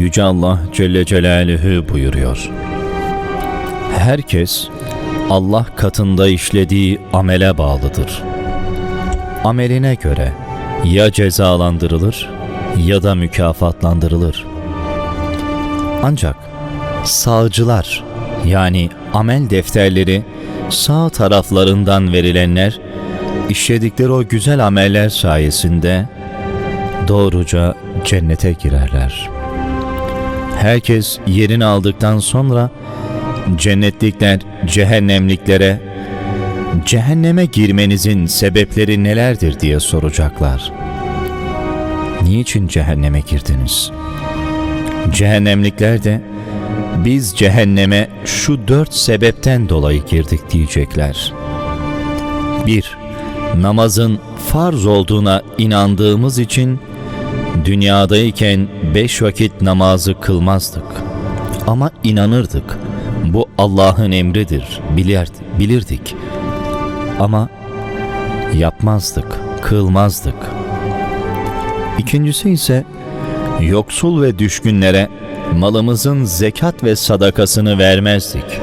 Yüce Allah Celle Celaluhu buyuruyor. Herkes Allah katında işlediği amele bağlıdır. Ameline göre ya cezalandırılır ya da mükafatlandırılır. Ancak sağcılar yani amel defterleri sağ taraflarından verilenler işledikleri o güzel ameller sayesinde doğruca cennete girerler. Herkes yerini aldıktan sonra cennetlikler cehennemliklere cehenneme girmenizin sebepleri nelerdir diye soracaklar. Niçin cehenneme girdiniz? Cehennemlikler de biz cehenneme şu dört sebepten dolayı girdik diyecekler. 1. Namazın farz olduğuna inandığımız için dünyadayken beş vakit namazı kılmazdık. Ama inanırdık. Bu Allah'ın emridir, bilirdi, bilirdik. Ama yapmazdık, kılmazdık. İkincisi ise yoksul ve düşkünlere malımızın zekat ve sadakasını vermezdik.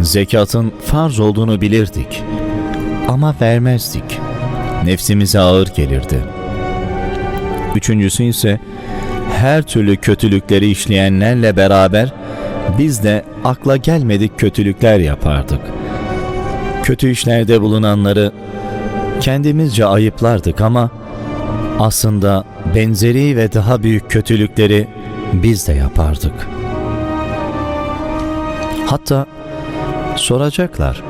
Zekatın farz olduğunu bilirdik ama vermezdik. Nefsimize ağır gelirdi. Üçüncüsü ise her türlü kötülükleri işleyenlerle beraber biz de akla gelmedik kötülükler yapardık. Kötü işlerde bulunanları kendimizce ayıplardık ama aslında benzeri ve daha büyük kötülükleri biz de yapardık. Hatta soracaklar.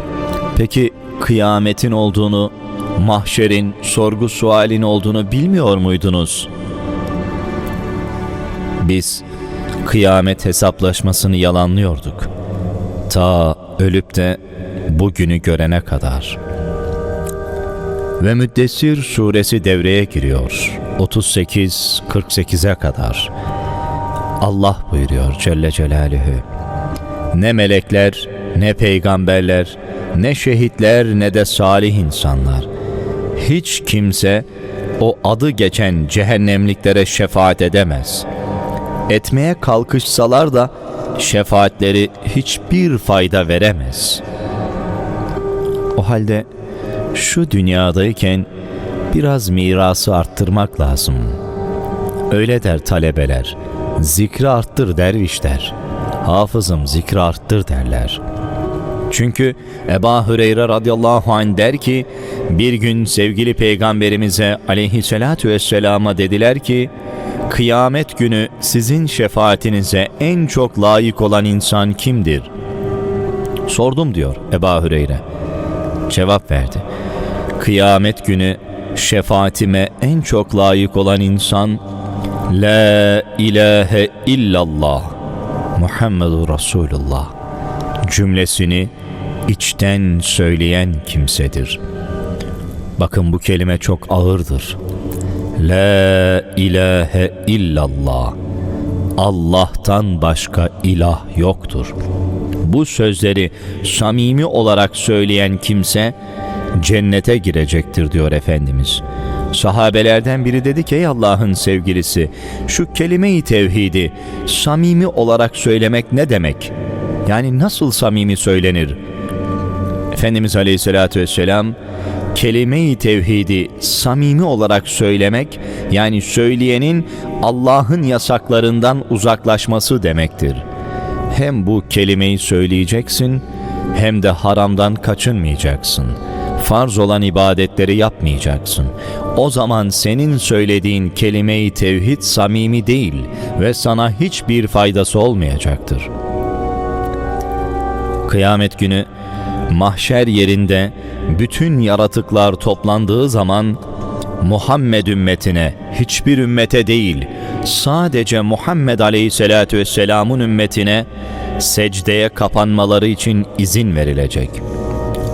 Peki kıyametin olduğunu, mahşerin, sorgu sualin olduğunu bilmiyor muydunuz? Biz kıyamet hesaplaşmasını yalanlıyorduk. Ta ölüp de bugünü görene kadar. Ve Müddessir suresi devreye giriyor. 38-48'e kadar. Allah buyuruyor Celle Celaluhu. Ne melekler, ne peygamberler, ne şehitler ne de salih insanlar. Hiç kimse o adı geçen cehennemliklere şefaat edemez. Etmeye kalkışsalar da şefaatleri hiçbir fayda veremez. O halde şu dünyadayken biraz mirası arttırmak lazım. Öyle der talebeler. Zikri arttır dervişler. Hafızım zikri arttır derler. Çünkü Eba Hüreyre radıyallahu anh der ki bir gün sevgili peygamberimize aleyhissalatü vesselama dediler ki kıyamet günü sizin şefaatinize en çok layık olan insan kimdir? Sordum diyor Eba Hüreyre. Cevap verdi. Kıyamet günü şefaatime en çok layık olan insan La ilahe illallah Muhammedur Resulullah cümlesini içten söyleyen kimsedir. Bakın bu kelime çok ağırdır. La ilahe illallah. Allah'tan başka ilah yoktur. Bu sözleri samimi olarak söyleyen kimse cennete girecektir diyor Efendimiz. Sahabelerden biri dedi ki ey Allah'ın sevgilisi şu kelime-i tevhidi samimi olarak söylemek ne demek? Yani nasıl samimi söylenir? Efendimiz Aleyhisselatü Vesselam kelime-i tevhidi samimi olarak söylemek yani söyleyenin Allah'ın yasaklarından uzaklaşması demektir. Hem bu kelimeyi söyleyeceksin hem de haramdan kaçınmayacaksın. Farz olan ibadetleri yapmayacaksın. O zaman senin söylediğin kelime-i tevhid samimi değil ve sana hiçbir faydası olmayacaktır. Kıyamet günü mahşer yerinde bütün yaratıklar toplandığı zaman Muhammed ümmetine, hiçbir ümmete değil, sadece Muhammed Aleyhisselatü Vesselam'ın ümmetine secdeye kapanmaları için izin verilecek.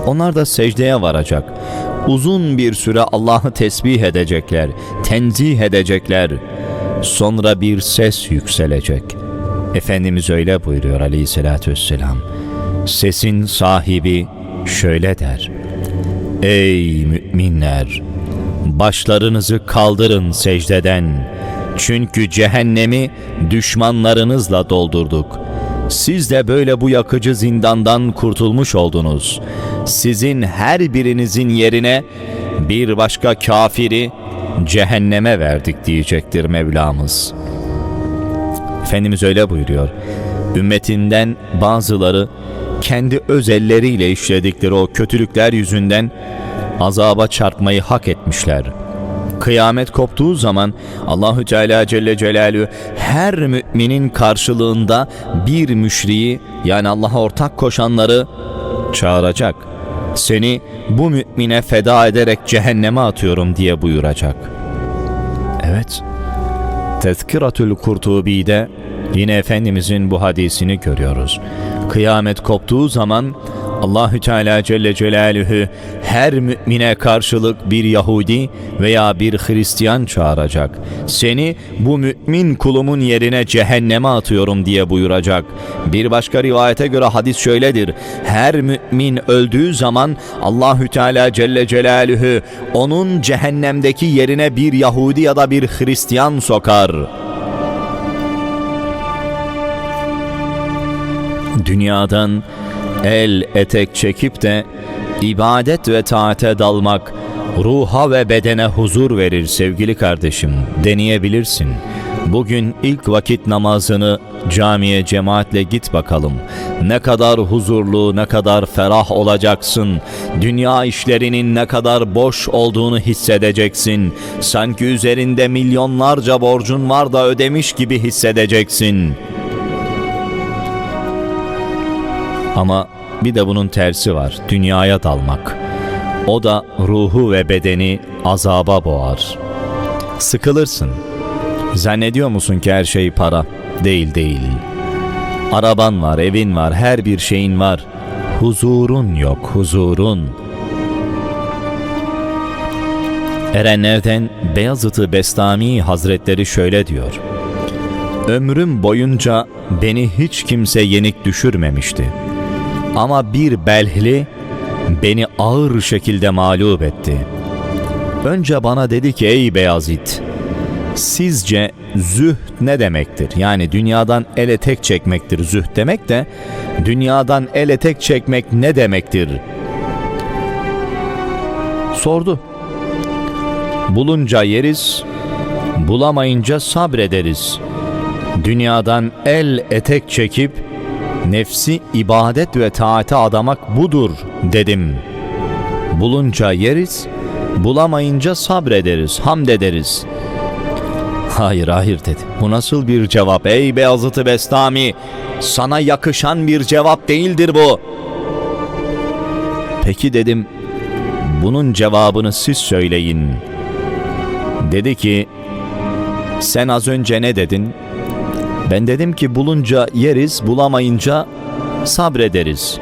Onlar da secdeye varacak. Uzun bir süre Allah'ı tesbih edecekler, tenzih edecekler. Sonra bir ses yükselecek. Efendimiz öyle buyuruyor Aleyhisselatü Vesselam. Sesin sahibi şöyle der. Ey müminler! Başlarınızı kaldırın secdeden. Çünkü cehennemi düşmanlarınızla doldurduk. Siz de böyle bu yakıcı zindandan kurtulmuş oldunuz. Sizin her birinizin yerine bir başka kafiri cehenneme verdik diyecektir Mevlamız. Efendimiz öyle buyuruyor. Ümmetinden bazıları kendi öz elleriyle işledikleri o kötülükler yüzünden azaba çarpmayı hak etmişler. Kıyamet koptuğu zaman Allahü Teala Celle Celaluhu her müminin karşılığında bir müşriyi yani Allah'a ortak koşanları çağıracak. Seni bu mümine feda ederek cehenneme atıyorum diye buyuracak. Evet. Tezkiratül Kurtubi'de yine Efendimizin bu hadisini görüyoruz. Kıyamet koptuğu zaman Allahü Teala Celle Celaluhu her mümine karşılık bir Yahudi veya bir Hristiyan çağıracak. Seni bu mümin kulumun yerine cehenneme atıyorum diye buyuracak. Bir başka rivayete göre hadis şöyledir. Her mümin öldüğü zaman Allahü Teala Celle Celaluhu onun cehennemdeki yerine bir Yahudi ya da bir Hristiyan sokar. Dünyadan el etek çekip de ibadet ve taate dalmak ruha ve bedene huzur verir sevgili kardeşim. Deneyebilirsin. Bugün ilk vakit namazını camiye cemaatle git bakalım. Ne kadar huzurlu, ne kadar ferah olacaksın. Dünya işlerinin ne kadar boş olduğunu hissedeceksin. Sanki üzerinde milyonlarca borcun var da ödemiş gibi hissedeceksin.'' Ama bir de bunun tersi var. Dünyaya dalmak. O da ruhu ve bedeni azaba boğar. Sıkılırsın. Zannediyor musun ki her şey para? Değil değil. Araban var, evin var, her bir şeyin var. Huzurun yok, huzurun. Erenlerden Beyazıt-ı Bestami Hazretleri şöyle diyor. Ömrüm boyunca beni hiç kimse yenik düşürmemişti.'' Ama bir belhli beni ağır şekilde mağlup etti. Önce bana dedi ki ey Beyazıt, sizce zühd ne demektir? Yani dünyadan ele tek çekmektir zühd demek de dünyadan ele tek çekmek ne demektir? Sordu. Bulunca yeriz, bulamayınca sabrederiz. Dünyadan el etek çekip Nefsi ibadet ve taate adamak budur dedim. Bulunca yeriz, bulamayınca sabrederiz, hamd ederiz. Hayır hayır dedi. Bu nasıl bir cevap ey Beyazıt-ı Bestami? Sana yakışan bir cevap değildir bu. Peki dedim, bunun cevabını siz söyleyin. Dedi ki, sen az önce ne dedin? Ben dedim ki bulunca yeriz, bulamayınca sabrederiz.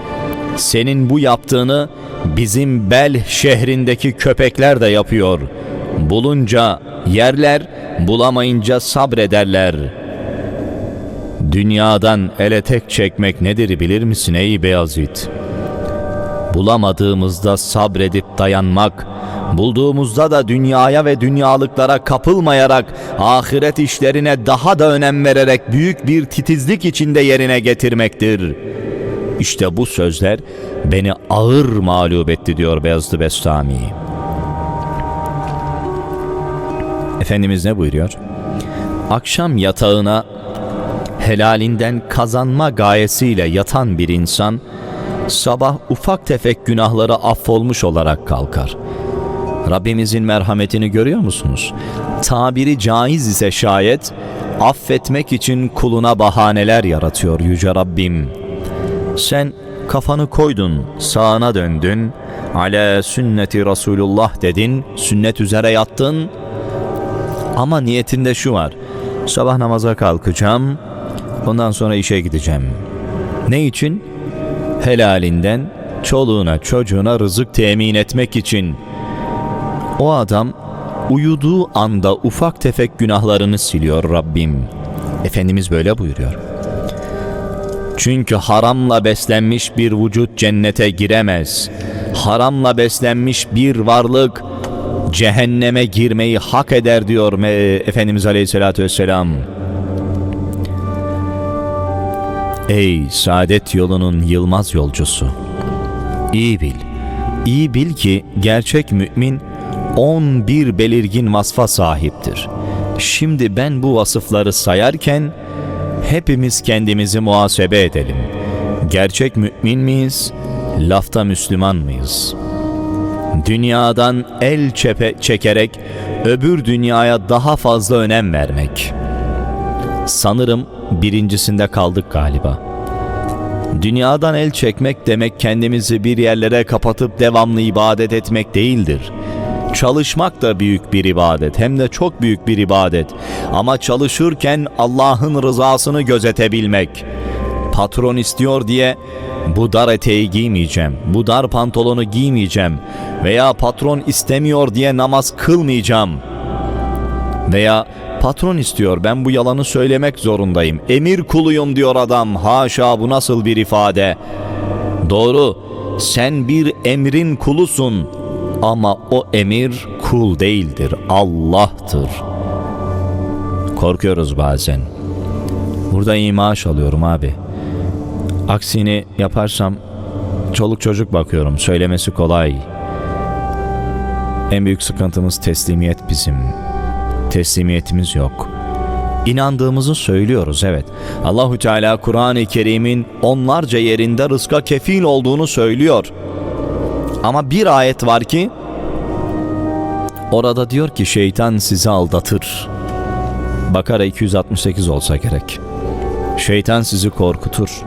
Senin bu yaptığını bizim Bel şehrindeki köpekler de yapıyor. Bulunca yerler, bulamayınca sabrederler. Dünyadan ele tek çekmek nedir bilir misin ey Beyazıt? Bulamadığımızda sabredip dayanmak, Bulduğumuzda da dünyaya ve dünyalıklara kapılmayarak ahiret işlerine daha da önem vererek büyük bir titizlik içinde yerine getirmektir. İşte bu sözler beni ağır mağlup etti diyor Beyazlı Bestami. Efendimiz ne buyuruyor? Akşam yatağına helalinden kazanma gayesiyle yatan bir insan sabah ufak tefek günahları affolmuş olarak kalkar. Rabbimizin merhametini görüyor musunuz? Tabiri caiz ise şayet affetmek için kuluna bahaneler yaratıyor Yüce Rabbim. Sen kafanı koydun, sağına döndün, ala sünneti Resulullah dedin, sünnet üzere yattın. Ama niyetinde şu var, sabah namaza kalkacağım, ondan sonra işe gideceğim. Ne için? Helalinden çoluğuna çocuğuna rızık temin etmek için.'' O adam uyuduğu anda ufak tefek günahlarını siliyor Rabbim. Efendimiz böyle buyuruyor. Çünkü haramla beslenmiş bir vücut cennete giremez. Haramla beslenmiş bir varlık cehenneme girmeyi hak eder diyor Efendimiz Aleyhisselatü Vesselam. Ey saadet yolunun yılmaz yolcusu! İyi bil, iyi bil ki gerçek mümin 11 belirgin vasfa sahiptir. Şimdi ben bu vasıfları sayarken hepimiz kendimizi muhasebe edelim. Gerçek mümin miyiz? Lafta Müslüman mıyız? Dünyadan el çepe çekerek öbür dünyaya daha fazla önem vermek. Sanırım birincisinde kaldık galiba. Dünyadan el çekmek demek kendimizi bir yerlere kapatıp devamlı ibadet etmek değildir. Çalışmak da büyük bir ibadet hem de çok büyük bir ibadet. Ama çalışırken Allah'ın rızasını gözetebilmek. Patron istiyor diye bu dar eteği giymeyeceğim, bu dar pantolonu giymeyeceğim veya patron istemiyor diye namaz kılmayacağım. Veya patron istiyor ben bu yalanı söylemek zorundayım. Emir kuluyum diyor adam. Haşa bu nasıl bir ifade? Doğru. Sen bir emrin kulusun. Ama o emir kul değildir. Allah'tır. Korkuyoruz bazen. Burada iyi maaş alıyorum abi. Aksini yaparsam çoluk çocuk bakıyorum. Söylemesi kolay. En büyük sıkıntımız teslimiyet bizim teslimiyetimiz yok. İnandığımızı söylüyoruz evet. Allahü Teala Kur'an-ı Kerim'in onlarca yerinde rızka kefil olduğunu söylüyor. Ama bir ayet var ki orada diyor ki şeytan sizi aldatır. Bakara 268 olsa gerek. Şeytan sizi korkutur.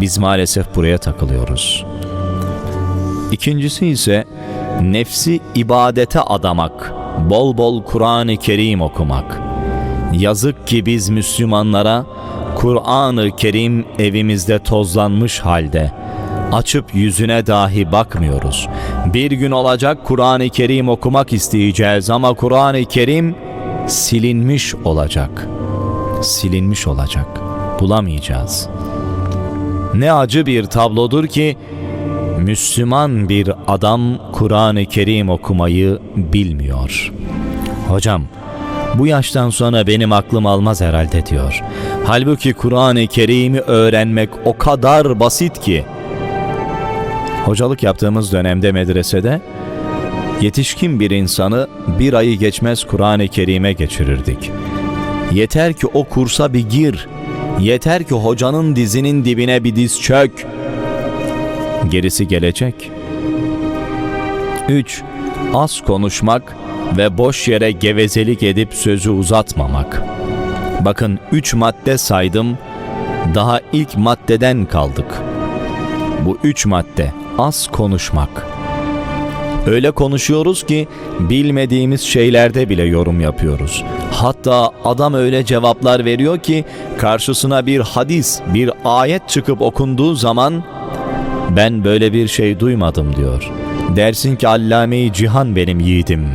Biz maalesef buraya takılıyoruz. İkincisi ise nefsi ibadete adamak bol bol Kur'an-ı Kerim okumak. Yazık ki biz Müslümanlara Kur'an-ı Kerim evimizde tozlanmış halde açıp yüzüne dahi bakmıyoruz. Bir gün olacak Kur'an-ı Kerim okumak isteyeceğiz ama Kur'an-ı Kerim silinmiş olacak. Silinmiş olacak. Bulamayacağız. Ne acı bir tablodur ki Müslüman bir adam Kur'an-ı Kerim okumayı bilmiyor. Hocam, bu yaştan sonra benim aklım almaz herhalde diyor. Halbuki Kur'an-ı Kerim'i öğrenmek o kadar basit ki. Hocalık yaptığımız dönemde medresede yetişkin bir insanı bir ayı geçmez Kur'an-ı Kerim'e geçirirdik. Yeter ki o kursa bir gir. Yeter ki hocanın dizinin dibine bir diz çök gerisi gelecek. 3. Az konuşmak ve boş yere gevezelik edip sözü uzatmamak. Bakın 3 madde saydım, daha ilk maddeden kaldık. Bu üç madde az konuşmak. Öyle konuşuyoruz ki bilmediğimiz şeylerde bile yorum yapıyoruz. Hatta adam öyle cevaplar veriyor ki karşısına bir hadis, bir ayet çıkıp okunduğu zaman ben böyle bir şey duymadım diyor. Dersin ki allame cihan benim yiğidim.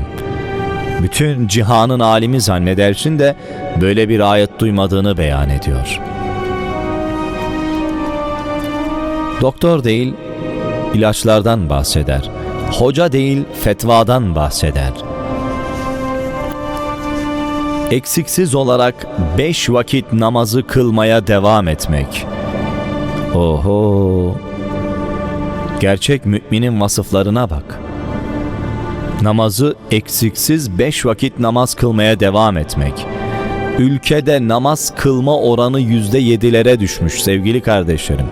Bütün cihanın alimi zannedersin de böyle bir ayet duymadığını beyan ediyor. Doktor değil, ilaçlardan bahseder. Hoca değil, fetvadan bahseder. Eksiksiz olarak beş vakit namazı kılmaya devam etmek. Oho! Gerçek müminin vasıflarına bak. Namazı eksiksiz beş vakit namaz kılmaya devam etmek. Ülkede namaz kılma oranı yüzde yedilere düşmüş sevgili kardeşlerim.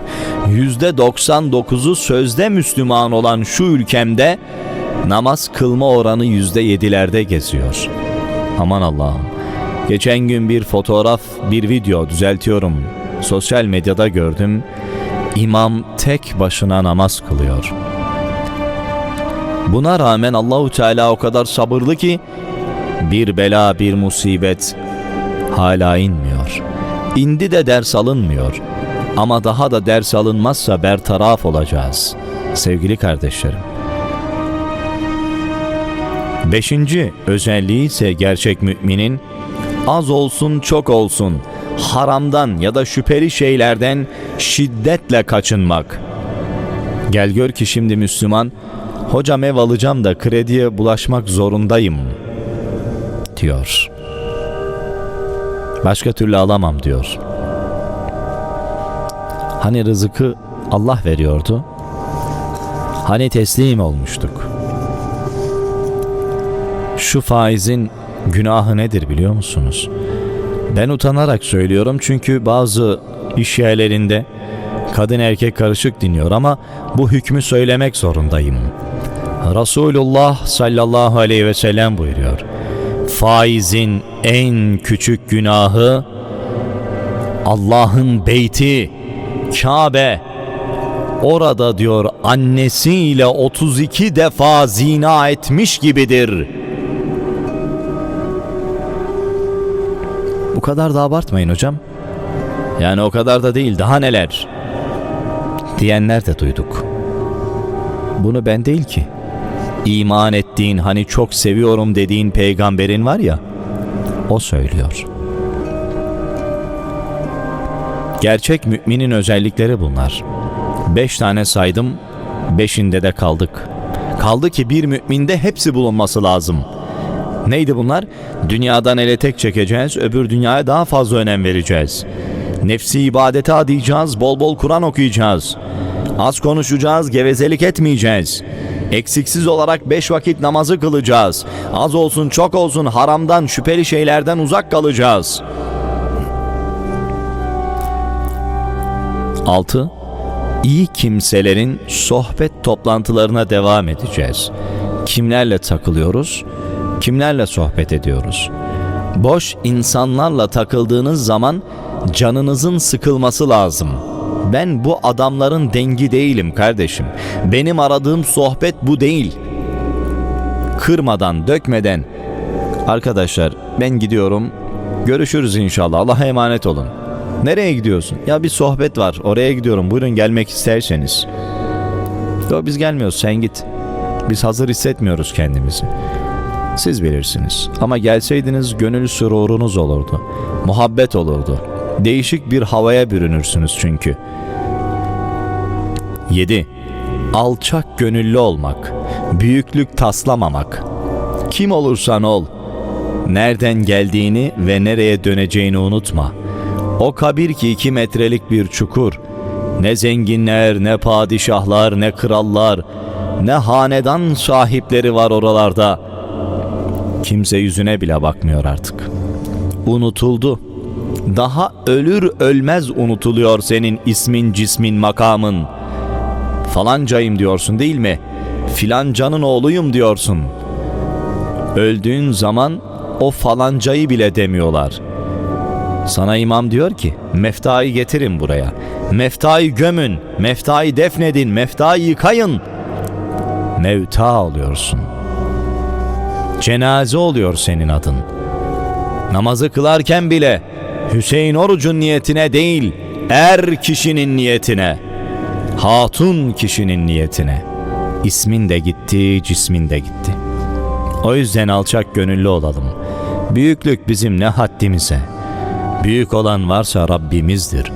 Yüzde 99'u sözde Müslüman olan şu ülkemde namaz kılma oranı yüzde yedilerde geziyor. Aman Allah'ım. Geçen gün bir fotoğraf, bir video düzeltiyorum. Sosyal medyada gördüm. İmam tek başına namaz kılıyor. Buna rağmen Allahu Teala o kadar sabırlı ki bir bela, bir musibet hala inmiyor. İndi de ders alınmıyor. Ama daha da ders alınmazsa bertaraf olacağız. Sevgili kardeşlerim. Beşinci özelliği ise gerçek müminin az olsun çok olsun haramdan ya da şüpheli şeylerden şiddetle kaçınmak. Gel gör ki şimdi Müslüman hocam ev alacağım da krediye bulaşmak zorundayım diyor. Başka türlü alamam diyor. Hani rızıkı Allah veriyordu? Hani teslim olmuştuk? Şu faizin günahı nedir biliyor musunuz? Ben utanarak söylüyorum çünkü bazı iş yerlerinde kadın erkek karışık dinliyor ama bu hükmü söylemek zorundayım. Resulullah sallallahu aleyhi ve sellem buyuruyor. Faizin en küçük günahı Allah'ın beyti Kabe orada diyor annesiyle 32 defa zina etmiş gibidir. Bu kadar da abartmayın hocam. Yani o kadar da değil daha neler diyenler de duyduk. Bunu ben değil ki. İman ettiğin hani çok seviyorum dediğin peygamberin var ya o söylüyor. Gerçek müminin özellikleri bunlar. Beş tane saydım, beşinde de kaldık. Kaldı ki bir müminde hepsi bulunması lazım. Neydi bunlar? Dünyadan ele tek çekeceğiz, öbür dünyaya daha fazla önem vereceğiz. Nefsi ibadete adayacağız, bol bol Kur'an okuyacağız. Az konuşacağız, gevezelik etmeyeceğiz. Eksiksiz olarak beş vakit namazı kılacağız. Az olsun çok olsun haramdan, şüpheli şeylerden uzak kalacağız. 6. İyi kimselerin sohbet toplantılarına devam edeceğiz. Kimlerle takılıyoruz? Kimlerle sohbet ediyoruz? Boş insanlarla takıldığınız zaman canınızın sıkılması lazım. Ben bu adamların dengi değilim kardeşim. Benim aradığım sohbet bu değil. Kırmadan, dökmeden. Arkadaşlar ben gidiyorum. Görüşürüz inşallah. Allah'a emanet olun. Nereye gidiyorsun? Ya bir sohbet var. Oraya gidiyorum. Buyurun gelmek isterseniz. Yok biz gelmiyoruz. Sen git. Biz hazır hissetmiyoruz kendimizi. Siz bilirsiniz. Ama gelseydiniz gönül sürurunuz olurdu. Muhabbet olurdu. Değişik bir havaya bürünürsünüz çünkü. 7. Alçak gönüllü olmak. Büyüklük taslamamak. Kim olursan ol. Nereden geldiğini ve nereye döneceğini unutma. O kabir ki iki metrelik bir çukur. Ne zenginler, ne padişahlar, ne krallar, ne hanedan sahipleri var oralarda. Kimse yüzüne bile bakmıyor artık. Unutuldu. Daha ölür ölmez unutuluyor senin ismin, cismin, makamın. Falancayım diyorsun değil mi? Filancanın oğluyum diyorsun. Öldüğün zaman o falancayı bile demiyorlar. Sana imam diyor ki meftayı getirin buraya. Meftayı gömün, meftayı defnedin, meftayı yıkayın. Mevta oluyorsun. Cenaze oluyor senin adın. Namazı kılarken bile Hüseyin orucun niyetine değil, er kişinin niyetine, hatun kişinin niyetine. İsmin de gitti, cismin de gitti. O yüzden alçak gönüllü olalım. Büyüklük bizim ne haddimize. Büyük olan varsa Rabbimizdir.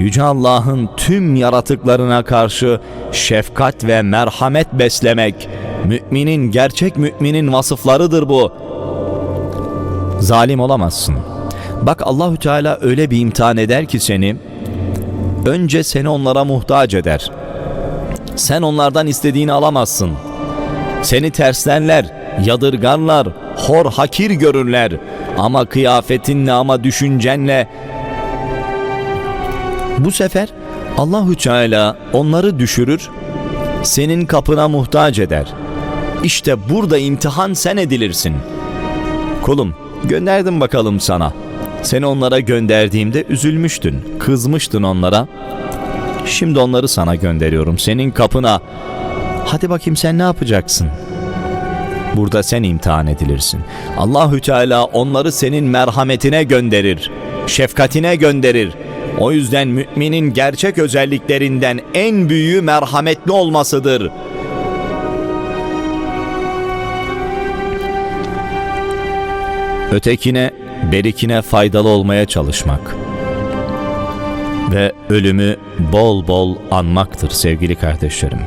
Yüce Allah'ın tüm yaratıklarına karşı şefkat ve merhamet beslemek, müminin gerçek müminin vasıflarıdır bu. Zalim olamazsın. Bak Allahü Teala öyle bir imtihan eder ki seni, önce seni onlara muhtaç eder. Sen onlardan istediğini alamazsın. Seni terslenler, yadırgarlar, hor hakir görürler. Ama kıyafetinle ama düşüncenle bu sefer Allahü Teala onları düşürür, senin kapına muhtaç eder. İşte burada imtihan sen edilirsin. Kulum, gönderdim bakalım sana. Seni onlara gönderdiğimde üzülmüştün, kızmıştın onlara. Şimdi onları sana gönderiyorum, senin kapına. Hadi bakayım sen ne yapacaksın? Burada sen imtihan edilirsin. Allahü Teala onları senin merhametine gönderir, şefkatine gönderir. O yüzden müminin gerçek özelliklerinden en büyüğü merhametli olmasıdır. Ötekine, berikine faydalı olmaya çalışmak ve ölümü bol bol anmaktır sevgili kardeşlerim.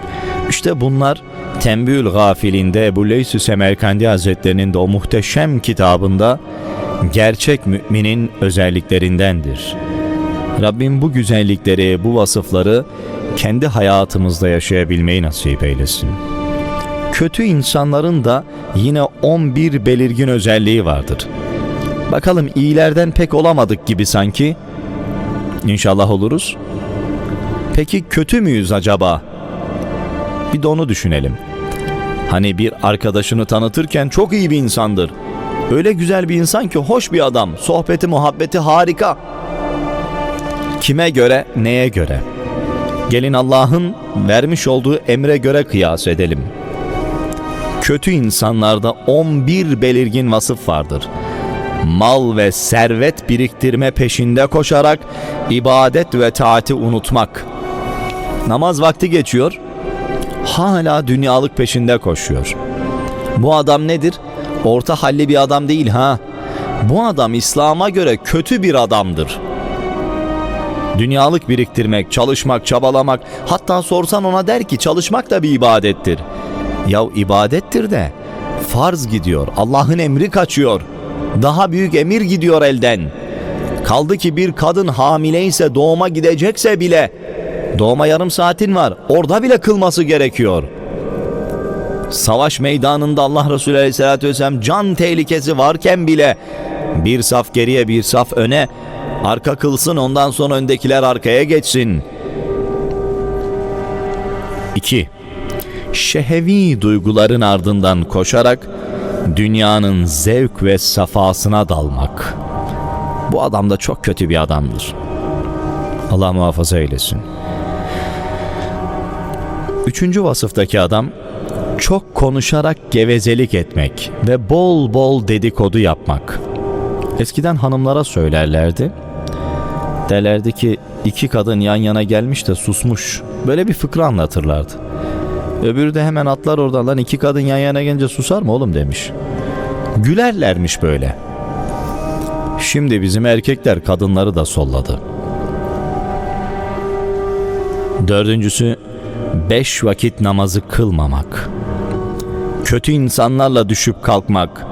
İşte bunlar Tembül Gafilinde Ebu Leys-i Semerkandi Hazretlerinin de o muhteşem kitabında gerçek müminin özelliklerindendir. Rabbim bu güzellikleri, bu vasıfları kendi hayatımızda yaşayabilmeyi nasip eylesin. Kötü insanların da yine 11 belirgin özelliği vardır. Bakalım iyilerden pek olamadık gibi sanki. İnşallah oluruz. Peki kötü müyüz acaba? Bir de onu düşünelim. Hani bir arkadaşını tanıtırken çok iyi bir insandır. Öyle güzel bir insan ki hoş bir adam. Sohbeti, muhabbeti harika. Kime göre, neye göre? Gelin Allah'ın vermiş olduğu emre göre kıyas edelim. Kötü insanlarda 11 belirgin vasıf vardır. Mal ve servet biriktirme peşinde koşarak ibadet ve taati unutmak. Namaz vakti geçiyor, hala dünyalık peşinde koşuyor. Bu adam nedir? Orta halli bir adam değil ha. Bu adam İslam'a göre kötü bir adamdır. Dünyalık biriktirmek, çalışmak, çabalamak, hatta sorsan ona der ki çalışmak da bir ibadettir. Ya ibadettir de farz gidiyor, Allah'ın emri kaçıyor. Daha büyük emir gidiyor elden. Kaldı ki bir kadın hamileyse doğuma gidecekse bile doğuma yarım saatin var. Orada bile kılması gerekiyor. Savaş meydanında Allah Resulü Aleyhisselatü Vesselam can tehlikesi varken bile bir saf geriye bir saf öne arka kılsın ondan sonra öndekiler arkaya geçsin. 2. Şehevi duyguların ardından koşarak dünyanın zevk ve safasına dalmak. Bu adam da çok kötü bir adamdır. Allah muhafaza eylesin. Üçüncü vasıftaki adam çok konuşarak gevezelik etmek ve bol bol dedikodu yapmak. Eskiden hanımlara söylerlerdi. Derlerdi ki iki kadın yan yana gelmiş de susmuş. Böyle bir fıkra anlatırlardı. Öbürü de hemen atlar oradan lan iki kadın yan yana gelince susar mı oğlum demiş. Gülerlermiş böyle. Şimdi bizim erkekler kadınları da solladı. Dördüncüsü beş vakit namazı kılmamak. Kötü insanlarla düşüp kalkmak.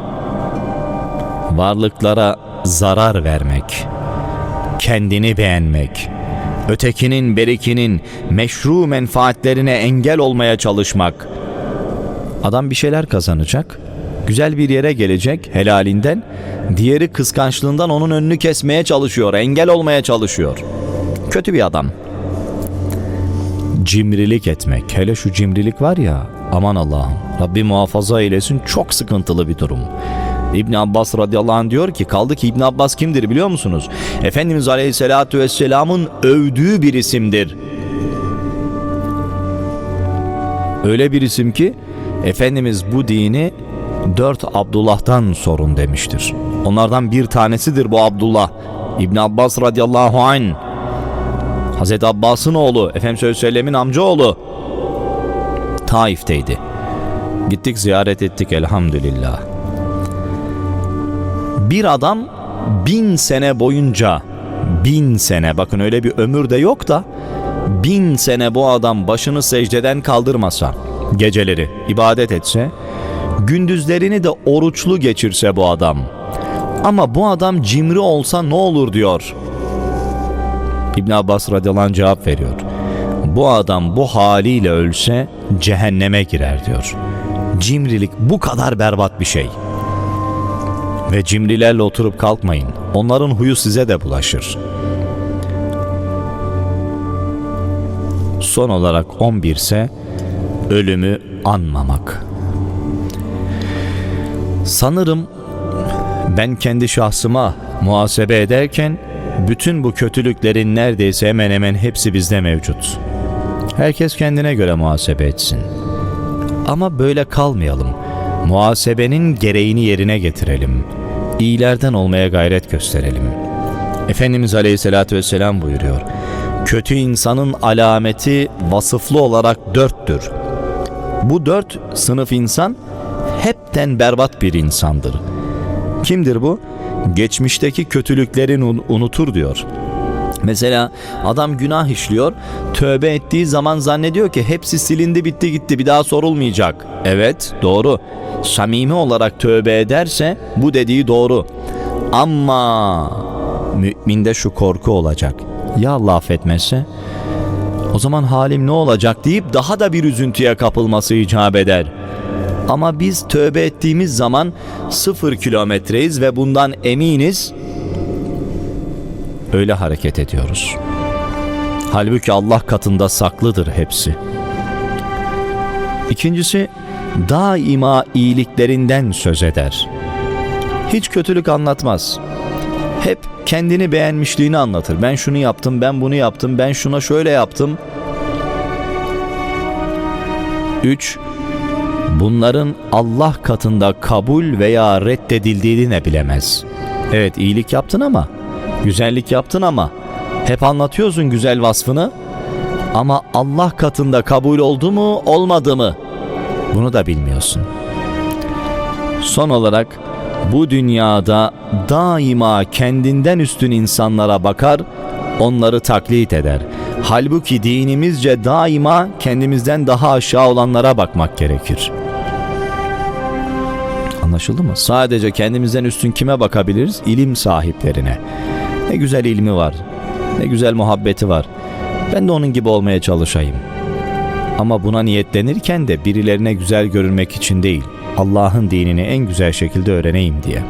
Varlıklara zarar vermek. Kendini beğenmek. Ötekinin berikinin meşru menfaatlerine engel olmaya çalışmak. Adam bir şeyler kazanacak. Güzel bir yere gelecek helalinden. Diğeri kıskançlığından onun önünü kesmeye çalışıyor. Engel olmaya çalışıyor. Kötü bir adam cimrilik etmek. Hele şu cimrilik var ya aman Allah'ım Rabbi muhafaza eylesin çok sıkıntılı bir durum. İbn Abbas radıyallahu anh diyor ki kaldı ki İbn Abbas kimdir biliyor musunuz? Efendimiz aleyhissalatü vesselamın övdüğü bir isimdir. Öyle bir isim ki Efendimiz bu dini dört Abdullah'tan sorun demiştir. Onlardan bir tanesidir bu Abdullah. İbn Abbas radıyallahu anh Hazreti Abbas'ın oğlu, Efendimiz Sellem'in amcaoğlu Taif'teydi. Gittik ziyaret ettik elhamdülillah. Bir adam bin sene boyunca, bin sene bakın öyle bir ömür de yok da bin sene bu adam başını secdeden kaldırmasa, geceleri ibadet etse, gündüzlerini de oruçlu geçirse bu adam. Ama bu adam cimri olsa ne olur diyor. İbn Abbas radıyallahu anh cevap veriyor. Bu adam bu haliyle ölse cehenneme girer diyor. Cimrilik bu kadar berbat bir şey. Ve cimrilerle oturup kalkmayın. Onların huyu size de bulaşır. Son olarak 11 ise ölümü anmamak. Sanırım ben kendi şahsıma muhasebe ederken bütün bu kötülüklerin neredeyse hemen hemen hepsi bizde mevcut. Herkes kendine göre muhasebe etsin. Ama böyle kalmayalım. Muhasebenin gereğini yerine getirelim. İyilerden olmaya gayret gösterelim. Efendimiz Aleyhisselatü Vesselam buyuruyor. Kötü insanın alameti vasıflı olarak dörttür. Bu dört sınıf insan hepten berbat bir insandır. Kimdir bu? geçmişteki kötülüklerini unutur diyor. Mesela adam günah işliyor, tövbe ettiği zaman zannediyor ki hepsi silindi bitti gitti bir daha sorulmayacak. Evet doğru. Samimi olarak tövbe ederse bu dediği doğru. Ama müminde şu korku olacak. Ya Allah affetmezse? O zaman halim ne olacak deyip daha da bir üzüntüye kapılması icap eder. Ama biz tövbe ettiğimiz zaman sıfır kilometreyiz ve bundan eminiz öyle hareket ediyoruz. Halbuki Allah katında saklıdır hepsi. İkincisi daima iyiliklerinden söz eder. Hiç kötülük anlatmaz. Hep kendini beğenmişliğini anlatır. Ben şunu yaptım, ben bunu yaptım, ben şuna şöyle yaptım. 3. Bunların Allah katında kabul veya reddedildiğini ne bilemez. Evet iyilik yaptın ama, güzellik yaptın ama, hep anlatıyorsun güzel vasfını ama Allah katında kabul oldu mu olmadı mı bunu da bilmiyorsun. Son olarak bu dünyada daima kendinden üstün insanlara bakar, onları taklit eder. Halbuki dinimizce daima kendimizden daha aşağı olanlara bakmak gerekir. Anlaşıldı mı? Sadece kendimizden üstün kime bakabiliriz? İlim sahiplerine. Ne güzel ilmi var. Ne güzel muhabbeti var. Ben de onun gibi olmaya çalışayım. Ama buna niyetlenirken de birilerine güzel görünmek için değil, Allah'ın dinini en güzel şekilde öğreneyim diye.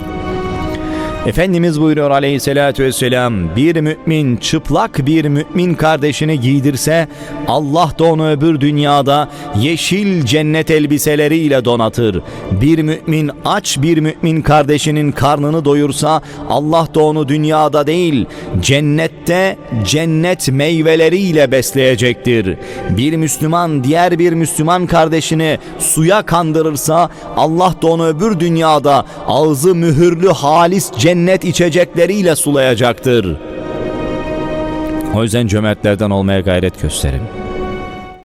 Efendimiz buyuruyor aleyhissalatü vesselam bir mümin çıplak bir mümin kardeşini giydirse Allah da onu öbür dünyada yeşil cennet elbiseleriyle donatır. Bir mümin aç bir mümin kardeşinin karnını doyursa Allah da onu dünyada değil cennette cennet meyveleriyle besleyecektir. Bir Müslüman diğer bir Müslüman kardeşini suya kandırırsa Allah da onu öbür dünyada ağzı mühürlü halis cennet içecekleriyle sulayacaktır. O yüzden cömertlerden olmaya gayret gösterin.